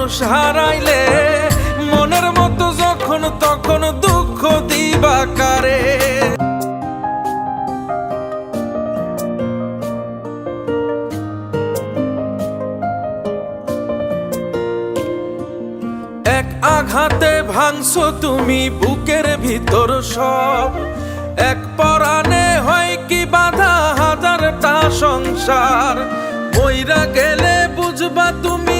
মানুষ হারাইলে, মনের মতো যখন তখন দুঃখ দিবা কারে? এক আঘাতে ভাঙছো তুমি বুকের ভিতর সব। এক পরাণে হয় কি বাধা হাজারটা সংসার। মইরা গেলে বুঝবা তুমি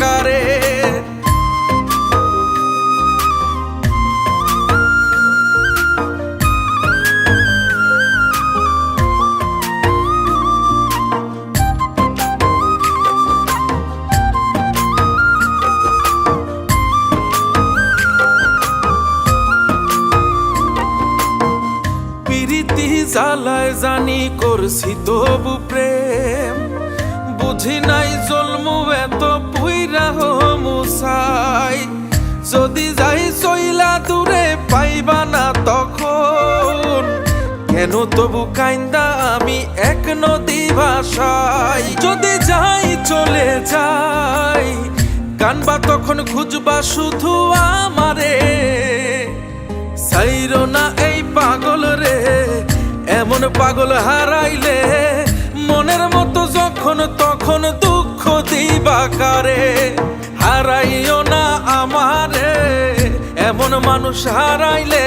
কারে জ্বালায় জানি করছি তবু প্রেম। বুঝি নাই জন্ম এত হো যদি যাই চইলা দূরে, পাইবা না তখন। কেন তবু কাইন্দা আমি এক নদী ভাষাই। যদি যাই চলে যাই, কানবা তখন খুঁজবা শুধু আমারে। সাইরো না এই পাগল রে, এমন পাগল হারাইলে। মতো যখন তখন দুঃখ দিবা কারে? হারাইও না আমারে। এমন মানুষ হারাইলে